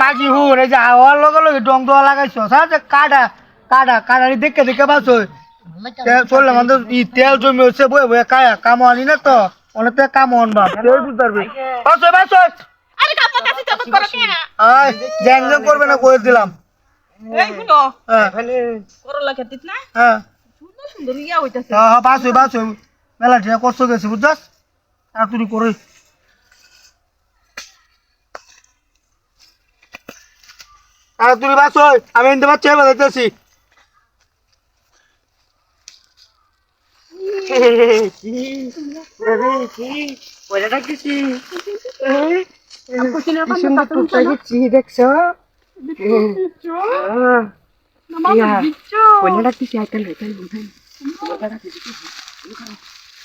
মাঝি হুন এই যে আওয়ার লগে লগে ডং দোয়া লাগাইছ। হ্যাঁ যে কাটা কাটা কাটারি দেখে দেখে বাস চললে আমাদের ই তেল জমি হচ্ছে বয়ে বয়ে কায়া কাম আনি না তো? অনেক কাম আনবা তুই বুঝতে পারবি বাস বাস আয় জ্যাং জ্যাং করবে না করে দিলাম। হ্যাঁ। এখানে হ্যাঁ। হ্যাঁ হ্যাঁ বাস বাস মেলা ঠিক কষ্ট গেছে বুঝছাস তাড়াতাড়ি করে তাড়াতাড়ি বাস আমি এনতে পারছি এবার টুকটা গেছি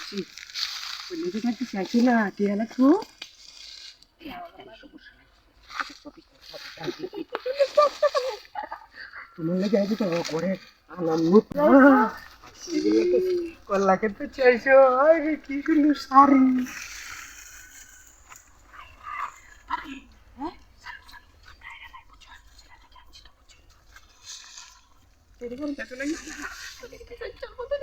পয়সা ডাকতেছি পয়সা ডাকতেছি আইছি না টিয়া লাগছো তোমার লাগে আইবি তো করে আনন্দ কল্লা খেতে চাইছো আরে কি সুন্দর শাড়ি ব্যস্ত তো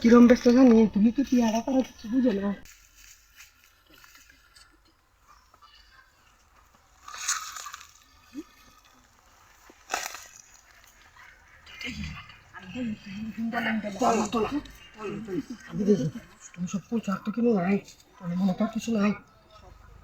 কিরম ব্যস্ত জানি তুমি তো পেয়ারা করা কিছু বুঝো না। তুমি সব করছ আর তো নাই মনে তো কিছু নাই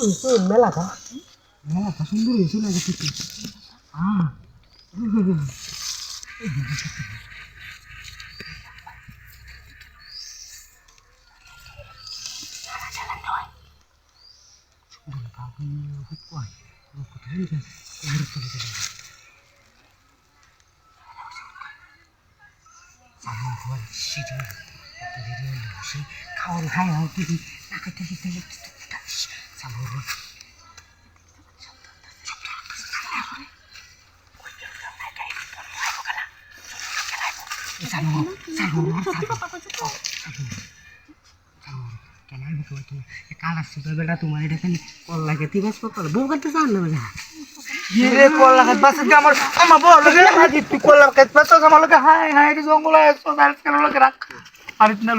বুঝছ মেলাটা মেলাটা সুন্দর হয়েছে না কিছু হ্যাঁ খাওয়ান খাই হোক দিদি টাকাটা দিতে সামর সামর সামর কেনাই বুকে তুমি কালার সুতো বেটা তোমার এটা খালি কল লাগে তুই বাস কল বউ করতে চান না বেটা রে কল্লা খাত বাস আমার আমার বল লগে তুই কল্লা খাত বাস আমার লগে হাই হাই জঙ্গল আছে তার কেন লগে রাখ আর ইতনা